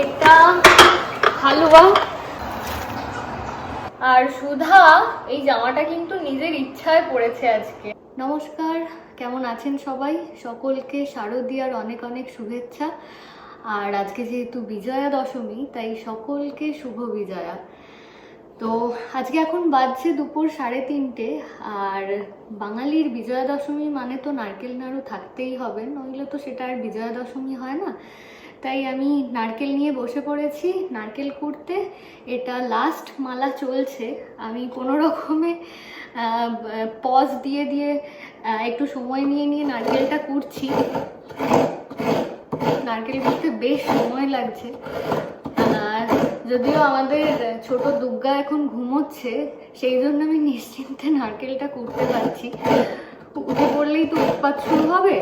এটা হালুয়া। আর সুধা, এই জামাটা কিন্তু নিজের ইচ্ছায় পড়েছে আজকে। নমস্কার, কেমন আছেন সবাই? সকলকে শারদীয়ার অনেক অনেক শুভেচ্ছা। আর আজকে যেহেতু বিজয়া দশমী, তাই সকলকে শুভ বিজয়া। তো আজকে এখন বাজছে দুপুর সাড়ে তিনটে, আর বাঙালির বিজয়া দশমী মানে তো নারকেল নাড়ু থাকতেই হবে, নইলে তো সেটা আর বিজয়া দশমী হয় না। তাই আমি নারকেল নিয়ে বসে পড়েছি, নারকেল কুড়তে এটা লাস্ট মালা চলছে। আমি কোনো রকমে পজ দিয়ে দিয়ে একটু সময় নিয়ে নিয়ে নারকেলটা কুড়ছি নারকেল কুড়তে বেশ সময় লাগছে। যদিও আমাদের ছোট দুর্গা এখন ঘুমোচ্ছে, সেই জন্য আমি নিশ্চিন্তে নারকেলটা কুড়তে পারছি। উঠে পড়লেই তো উৎপাত শুরু হবে।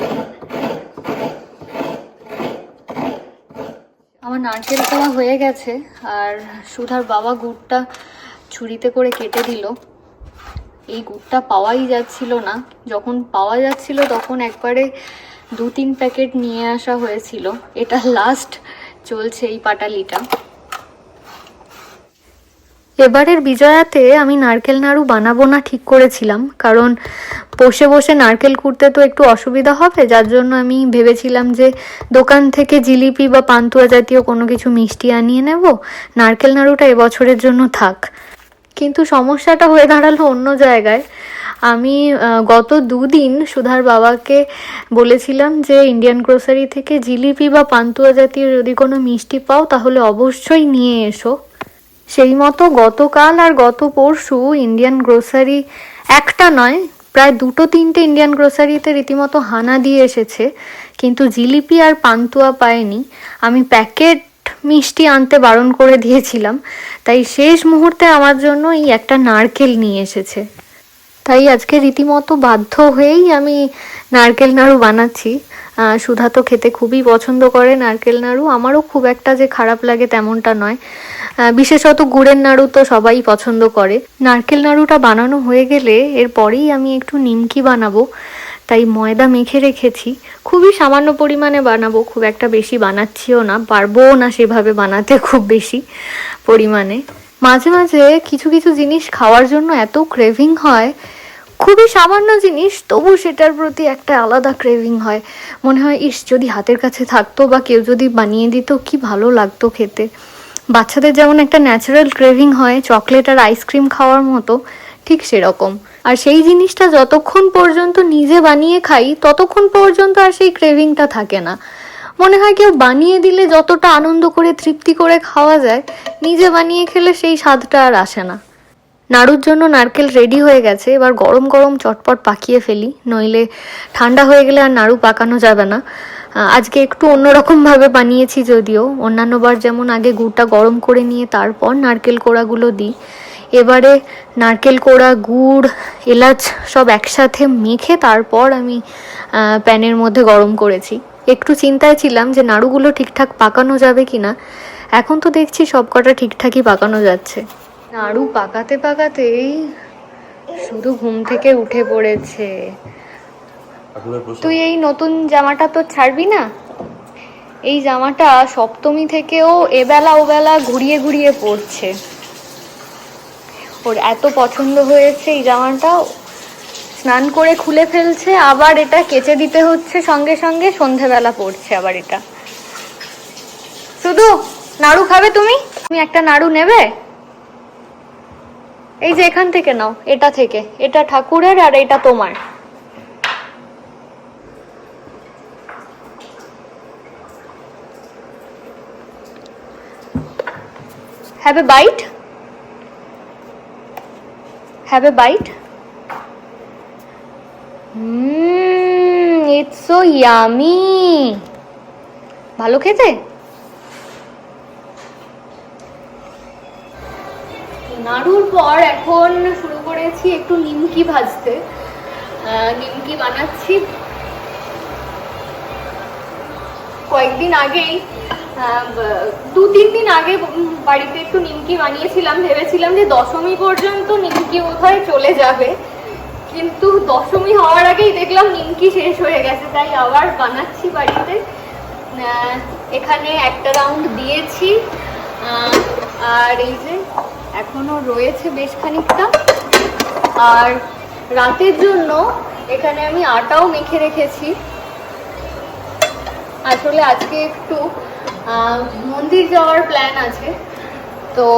আমার নারকেল করা হয়ে গেছে, আর সুধার বাবা গুড়টা ছুরিতে করে কেটে দিল। এই গুড়টা পাওয়াই যাচ্ছিল না। যখন পাওয়া যাচ্ছিল তখন একবারে দু তিন প্যাকেট নিয়ে আসা হয়েছিল। এটা লাস্ট চলছে এই পাটালিটা। এবারের বিজয়াতে আমি নারকেল নাড়ু বানাবো না ঠিক করেছিলাম, কারণ বসে বসে নারকেল কুড়তে তো একটু অসুবিধা হবে, যার জন্য আমি ভেবেছিলাম যে দোকান থেকে জিলিপি বা পান্তুয়া জাতীয় কোনো কিছু মিষ্টি আনিয়ে নেব। নারকেল নাড়ুটা এবছরের জন্য থাক। কিন্তু সমস্যাটা হয়ে দাঁড়াল অন্য জায়গায়। আমি গত দুদিন সুধার বাবাকে বলেছিলাম যে ইন্ডিয়ান গ্রোসারি থেকে জিলিপি বা পান্তুয়া জাতীয় যদি কোনো মিষ্টি পাও তাহলে অবশ্যই নিয়ে এসো। সেই মতো গতকাল আর গত পরশু ইন্ডিয়ান গ্রোসারি একটা নয় প্রায় দুটো তিনটে ইন্ডিয়ান গ্রোসারিতে রীতিমতো হানা দিয়ে এসেছে, কিন্তু জিলিপি আর পান্তুয়া পায়নি। আমি প্যাকেট মিষ্টি আনতে বারণ করে দিয়েছিলাম, তাই শেষ মুহূর্তে আমার জন্য এই একটা নারকেল নিয়ে এসেছে। তাই আজকে রীতিমতো বাধ্য হয়েই আমি নারকেল নাড়ু বানাচ্ছি। সুধা তো খেতে খুবই পছন্দ করে, নারকেল নাড়ু। আমারও খুব একটা যে খারাপ লাগে তেমনটা নয়। বিশেষত গুড়ের নাড়ু তো সবাই পছন্দ করে। নারকেল নাড়ুটা বানানো হয়ে গেলে এরপরেই আমি একটু নিমকি বানাবো, তাই ময়দা মেখে রেখেছি। খুবই সামান্য পরিমাণে বানাবো, খুব একটা বেশি বানাচ্ছিও না পারব না সেভাবে বানাতে খুব বেশি পরিমাণে। মাঝে মাঝে কিছু কিছু জিনিস খাওয়ার জন্য এত ক্রেভিং হয় খুবই সামান্য জিনিস, তবু সেটার প্রতি একটা আলাদা ক্রেভিং হয়। মনে হয়, ইস, যদি হাতের কাছে থাকতো বা কেউ যদি বানিয়ে দিত, কি ভালো লাগতো খেতে। বাচ্চাদের যেমন একটা ন্যাচারাল ক্রেভিং হয় চকলেট আর আইসক্রিম খাওয়ার মতো, ঠিক সেরকম। আর সেই জিনিসটা যতক্ষণ পর্যন্ত নিজে বানিয়ে খাই, ততক্ষণ পর্যন্ত আর সেই ক্রেভিংটা থাকে না। মনে হয়, কেউ বানিয়ে দিলে যতটা আনন্দ করে, তৃপ্তি করে খাওয়া যায়, নিজে বানিয়ে খেলে সেই স্বাদটা আর আসে না। নাড়ুর জন্য নারকেল রেডি হয়ে গেছে। এবার গরম গরম চটপট পাকিয়ে ফেলি, নইলে ঠান্ডা হয়ে গেলে আর নাড়ু পাকানো যাবে না। আজকে একটু অন্যরকমভাবে বানিয়েছি যদিও। অন্যান্যবার যেমন আগে গুড়টা গরম করে নিয়ে তারপর নারকেল কোড়াগুলো দিই। এবারে নারকেল কোড়া, গুড়, এলাচ সব একসাথে মেখে তারপর আমি প্যানের মধ্যে গরম করেছি। একটু চিন্তায় ছিলাম যে নাড়ুগুলো ঠিকঠাক পাকানো যাবে কিনা। এখন তো দেখছি সব কটা ঠিকঠাকই পাকানো যাচ্ছে। নাড়ু পাকাতে পাকাতেই শুধু ঘুম থেকে উঠে পড়েছে। তুই এই নতুন জামাটা তো ছাড়বি না? এই জামাটা সপ্তমী থেকেও এবেলা ওবেলা ঘুরিয়ে ঘুরিয়ে পড়ছে ওর এত পছন্দ হয়েছে এই জামাটা স্নান করে খুলে ফেলছে আবার এটা কেচে দিতে হচ্ছে সঙ্গে সঙ্গে সন্ধেবেলা পড়ছে আবার এটা। শুধু নাড়ু খাবে তুমি? তুমি একটা নাড়ু নেবে? এই যে এখান থেকে নাও এটা থেকে এটা ঠাকুরের আর এটা তোমার Have a bite? Have a bite? Mmm, it's so yummy. ভালো খেতে নাড়ুর পর এখন শুরু করেছি একটু নিমকি ভাজতে। নিমকি বানাচ্ছি। কয়েকদিন আগেই দু, তিন দিন আগে বাড়িতে একটু নিমকি বানিয়েছিলাম। ভেবেছিলাম যে দশমী পর্যন্ত নিমকি বোধহয় চলে যাবে। কিন্তু দশমী হওয়ার আগেই দেখলাম নিমকি শেষ হয়ে গেছে, তাই আবার বানাচ্ছি বাড়িতে। এখানে একটা রাউন্ড দিয়েছি। আর এই যে এখনও রয়েছে বেশ খানিকটা। আর রাতের জন্য এখানে আমি আটাও মেখে রেখেছি। আসলে আজকে একটু মন্দির যাওয়ার প্ল্যান আছে। তো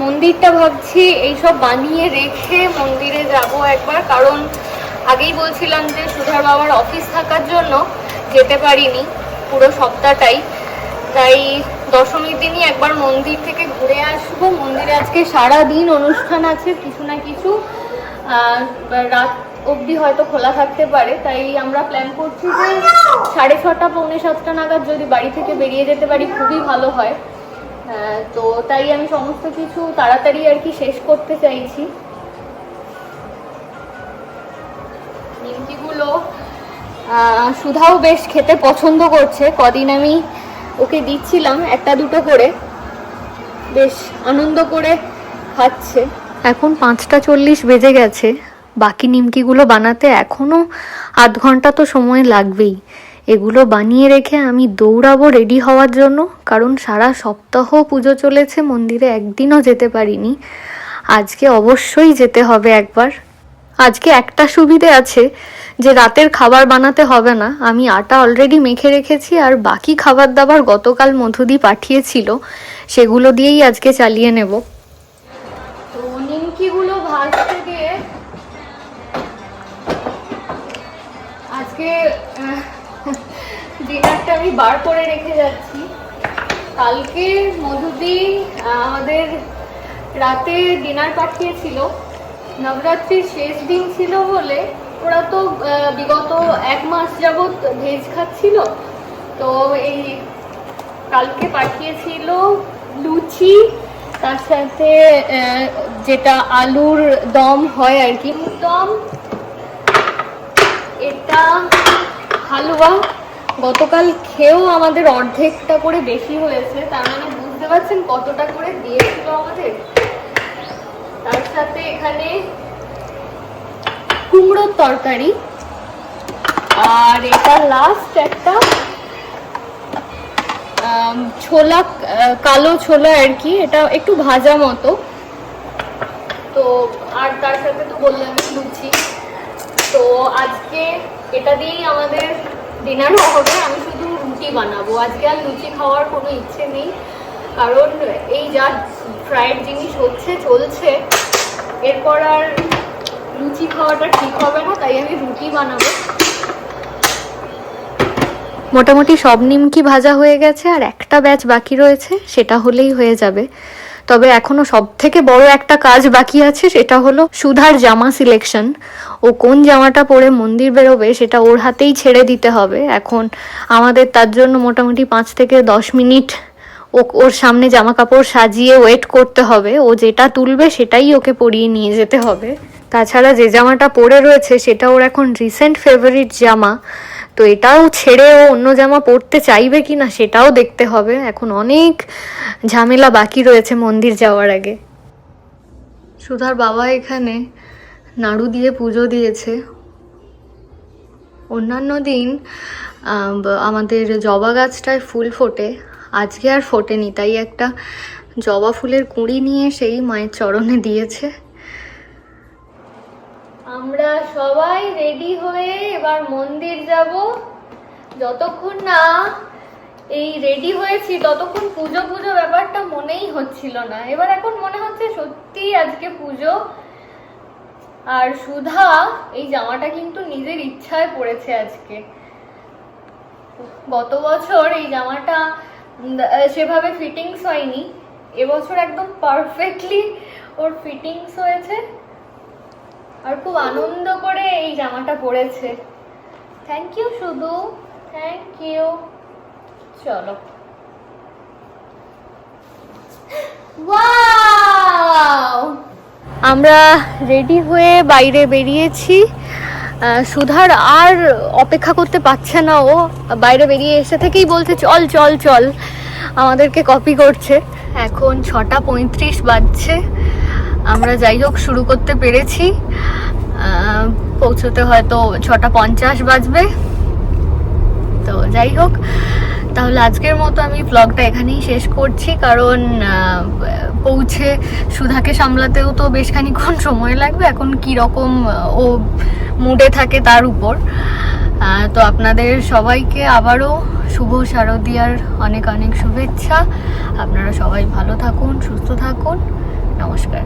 মন্দিরটা ভাবছি এইসব বানিয়ে রেখে মন্দিরে যাব একবার। কারণ আগেই বলছিলাম যে সুধার বাবার অফিস থাকার জন্য যেতে পারিনি পুরো সপ্তাহটাই। তাই দশমীর দিনই একবার মন্দির থেকে ঘুরে আসব। মন্দিরে আজকে সারা দিন অনুষ্ঠান আছে, কিছু না কিছু। রাত অবধি হয়তো খোলা থাকতে পারে, তাই আমরা প্ল্যান করছি যে সাড়ে ছটা, পৌনে সাতটা নাগাদ যদি বাড়ি থেকে বেরিয়ে যেতে পারি, খুবই ভালো হয়। তো তাই আমি সমস্ত কিছু তাড়াতাড়ি আর কি শেষ করতে চাইছি। নিমকিগুলো সুধাও বেশ খেতে পছন্দ করছে। কদিন আমি ওকে দিচ্ছিলাম একটা দুটো করে। বেশ আনন্দ করে খাচ্ছে। এখন পাঁচটা চল্লিশ বেজে গেছে। বাকি নিমকিগুলো বানাতে এখনও আধ ঘণ্টা তো সময় লাগবেই। এগুলো বানিয়ে রেখে আমি দৌড়াবো রেডি হওয়ার জন্য, কারণ সারা সপ্তাহ পুজো চলেছে, মন্দিরে একদিনও যেতে পারিনি। আজকে অবশ্যই যেতে হবে একবার। আজকে একটা সুবিধে আছে যে রাতের খাবার বানাতে হবে না। আমি আটা অলরেডি মেখে রেখেছি আর বাকি খাবার দাবার গতকাল মধুদি পাঠিয়েছিল। সেগুলো দিয়েই আজকে চালিয়ে নেব। আজকে ডিনারটা আমি বার করে রেখে যাচ্ছি। কালকে মধুদি আমাদের রাতে ডিনার পাঠিয়েছিল। নবরাত্রির শেষ দিন ছিল বলে ওরা তো বিগত এক মাস যাবৎ ভেজ খাচ্ছিল। তো এই কালকে পাঠিয়েছিল লুচি, তার সাথে যেটা আলুর দম হয় আর কি দম, এটা হালুয়া। গতকাল খেয়েও আমাদের অর্ধেকটা করে বেশি হয়েছে, তার মানে বুঝতে পারছেন কতটা করে দিয়েছিল আমাদের? তার সাথে এখানে কুমড়োর তরকারি। আর এটা লাস্ট একটা ছোলা কালো ছোলা আর কি এটা একটু ভাজা মতো। তো আর তার সাথে তো বললাম লুচি। তো আজকে এটা দিয়েই আমাদের ডিনারও হবে আমি শুধু রুটি বানাবো। আজকে আর লুচি খাওয়ার কোনো ইচ্ছে নেই। কারণ এই যা ফ্রাইড জিনিস হচ্ছে, চলছে, এরপর আর লুচি খাওয়াটা ঠিক হবে না, তাই আমি রুটি বানাবো। মোটামুটি সব নিমকি ভাজা হয়ে গেছে, আর একটা ব্যাচ বাকি রয়েছে, সেটা হলেই হয়ে যাবে। তবে এখনও সব থেকে বড় একটা কাজ বাকি আছে, সেটা হলো সুধার জামা সিলেকশন ও কোন জামাটা পরে মন্দির বেরোবে, সেটা ওর হাতেই ছেড়ে দিতে হবে। এখন আমাদের তার জন্য মোটামুটি পাঁচ থেকে দশ মিনিট ওর সামনে জামা কাপড় সাজিয়ে ওয়েট করতে হবে। ও যেটা তুলবে সেটাই ওকে পরিয়ে নিয়ে যেতে হবে। তাছাড়া যে জামাটা পরে রয়েছে সেটা ওর এখন রিসেন্ট ফেভারিট জামা। তো এটাও ছেড়ে ও অন্য জামা পরতে চাইবে কি না সেটাও দেখতে হবে। এখন অনেক ঝামেলা বাকি রয়েছে মন্দির যাওয়ার আগে। সুধার বাবা এখানে নাড়ু দিয়ে পুজো দিয়েছে। অন্যান্য দিন আমাদের জবা গাছটায় ফুল ফোটে। আজকে আর ফোটেনি, তাই একটা জবা ফুলের কুঁড়ি নিয়ে সেই মায়ের চরণে দিয়েছে। আমরা সবাই রেডি হয়ে এবার মন্দির যাব। যতক্ষণ না এই রেডি হয়েছি, ততক্ষণ পুজো পুজো ব্যাপারটা মনেই হচ্ছিল না। এবার এখন মনে হচ্ছে সত্যি আজকে পুজো। আর সুধা এই জামাটা কিন্তু নিজের ইচ্ছায় পড়েছে আজকে। গত বছর এই জামাটা সেভাবে ফিটিংস হয়নি। এবছর একদম পারফেক্টলি ওর ফিটিংস হয়েছে। আর খুব আনন্দ করে এই জামাটা পরেছে। থ্যাংক ইউ শুধু। থ্যাংক ইউ চলো। আমরা রেডি হয়ে বাইরে বেরিয়েছি। সুধার আর অপেক্ষা করতে পারছে না ও। বাইরে বেরিয়ে এসে থেকেই বলছে, চল চল চল। আমাদেরকে কপি করছে। এখন ছটা পঁয়ত্রিশ বাজছে। আমরা যাই হোক, শুরু করতে পেরেছি। পৌঁছতে হয়তো ছটা পঞ্চাশ বাজবে। তো যাই হোক তাহলে আজকের মতো আমি ব্লগটা এখানেই শেষ করছি, কারণ পৌঁছে সুধাকে সামলাতেও তো বেশ খানিক্ষণ সময় লাগবে, এখন কি রকম ও মুডে থাকে তার উপর। তো আপনাদের সবাইকে আবারও শুভ শারদিয়ার অনেক অনেক শুভেচ্ছা। আপনারা সবাই ভালো থাকুন, সুস্থ থাকুন। নমস্কার।